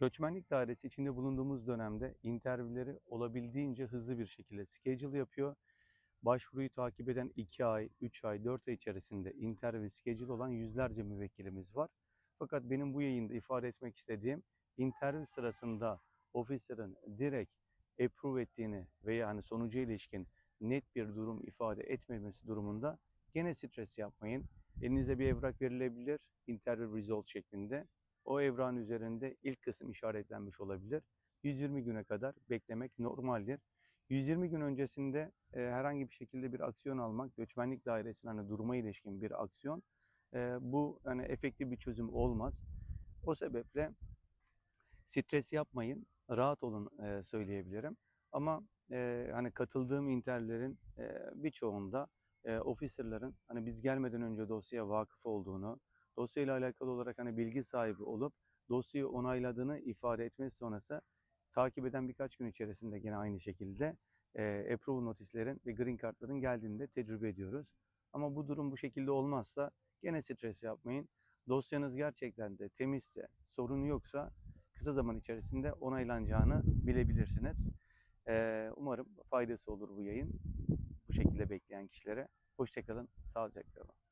Göçmenlik dairesi içinde bulunduğumuz dönemde interviewleri olabildiğince hızlı bir şekilde schedule yapıyor. Başvuruyu takip eden 2 ay, 3 ay, 4 ay içerisinde interview schedule olan yüzlerce müvekkilimiz var. Fakat benim bu yayında ifade etmek istediğim interview sırasında ofislerin direkt approve ettiğini veya hani sonuca ilişkin net bir durum ifade etmemesi durumunda gene stres yapmayın. Elinize bir evrak verilebilir interview result şeklinde. O evran üzerinde ilk kısım işaretlenmiş olabilir. 120 güne kadar beklemek normaldir. 120 gün öncesinde e, herhangi bir şekilde bir aksiyon almak, göçmenlik dairesine hani duruma ilişkin bir aksiyon, e, bu hani efektif bir çözüm olmaz. O sebeple stres yapmayın, rahat olun e, söyleyebilirim. Ama e, hani katıldığım interlerin e, birçoğunda e, officerların hani biz gelmeden önce dosyaya vakıf olduğunu, dosyayla alakalı olarak hani bilgi sahibi olup dosyayı onayladığını ifade etmesi sonrası takip eden birkaç gün içerisinde gene aynı şekilde e, approval notislerin ve green cardların geldiğini tecrübe ediyoruz. Ama bu durum bu şekilde olmazsa gene stres yapmayın. Dosyanız gerçekten de temizse, sorun yoksa kısa zaman içerisinde onaylanacağını bilebilirsiniz. E, umarım faydası olur bu yayın bu şekilde bekleyen kişilere. Hoşçakalın, sağlıcakla kalın.